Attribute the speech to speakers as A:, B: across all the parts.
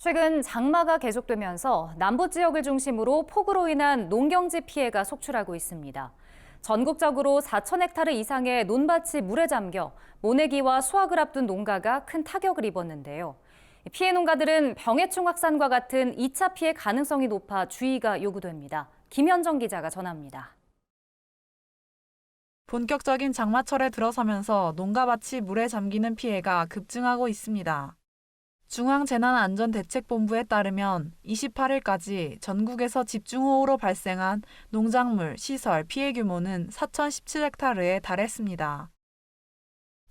A: 최근 장마가 계속되면서 남부 지역을 중심으로 폭우로 인한 농경지 피해가 속출하고 있습니다. 전국적으로 4천 헥타르 이상의 논밭이 물에 잠겨 모내기와 수확을 앞둔 농가가 큰 타격을 입었는데요. 피해 농가들은 병해충 확산과 같은 2차 피해 가능성이 높아 주의가 요구됩니다. 김현정 기자가 전합니다.
B: 본격적인 장마철에 들어서면서 농가밭이 물에 잠기는 피해가 급증하고 있습니다. 중앙재난안전대책본부에 따르면 28일까지 전국에서 집중호우로 발생한 농작물, 시설 피해 규모는 4,017헥타르에 달했습니다.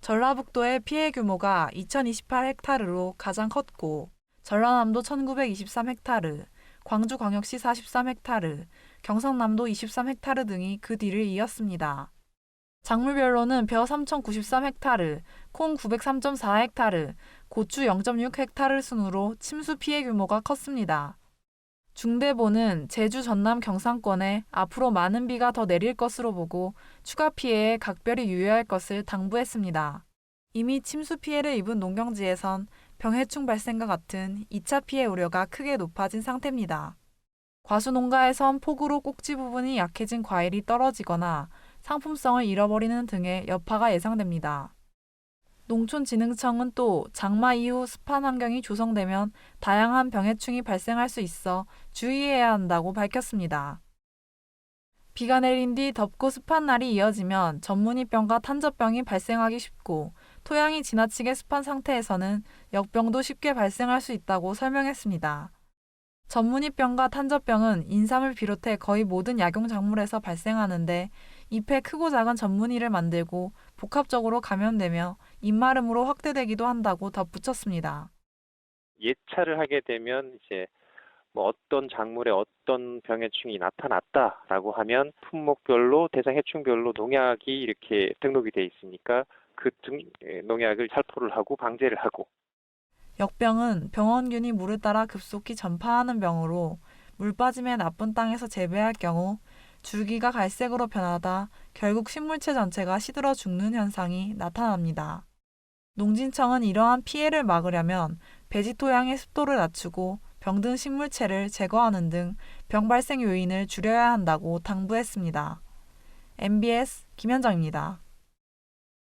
B: 전라북도의 피해 규모가 2,028헥타르로 가장 컸고, 전라남도 1,923헥타르, 광주광역시 43헥타르, 경상남도 23헥타르 등이 그 뒤를 이었습니다. 작물별로는 벼 3,093헥타르, 콩 903.4헥타르, 고추 0.6헥타르 순으로 침수 피해 규모가 컸습니다. 중대본은 제주 전남 경상권에 앞으로 많은 비가 더 내릴 것으로 보고 추가 피해에 각별히 유의할 것을 당부했습니다. 이미 침수 피해를 입은 농경지에선 병해충 발생과 같은 2차 피해 우려가 크게 높아진 상태입니다. 과수 농가에선 폭우로 꼭지 부분이 약해진 과일이 떨어지거나 상품성을 잃어버리는 등의 여파가 예상됩니다. 농촌진흥청은 또 장마 이후 습한 환경이 조성되면 다양한 병해충이 발생할 수 있어 주의해야 한다고 밝혔습니다. 비가 내린 뒤 덥고 습한 날이 이어지면 전문이병과 탄저병이 발생하기 쉽고 토양이 지나치게 습한 상태에서는 역병도 쉽게 발생할 수 있다고 설명했습니다. 전문이병과 탄저병은 인삼을 비롯해 거의 모든 약용 작물에서 발생하는데 잎에 크고 작은 전문이를 만들고 복합적으로 감염되며 잎마름으로 확대되기도 한다고 덧붙였습니다.
C: 예찰을 하게 되면 이제 뭐 어떤 작물에 어떤 병해충이 나타났다라고 하면 품목별로 대상 해충별로 농약이 이렇게 등록이 돼 있으니까 그 등 농약을 살포를 하고 방제를 하고
B: 역병은 병원균이 물을 따라 급속히 전파하는 병으로 물 빠짐에 나쁜 땅에서 재배할 경우 줄기가 갈색으로 변하다 결국 식물체 전체가 시들어 죽는 현상이 나타납니다. 농진청은 이러한 피해를 막으려면 배지 토양의 습도를 낮추고 병든 식물체를 제거하는 등 병 발생 요인을 줄여야 한다고 당부했습니다. MBS 김현정입니다.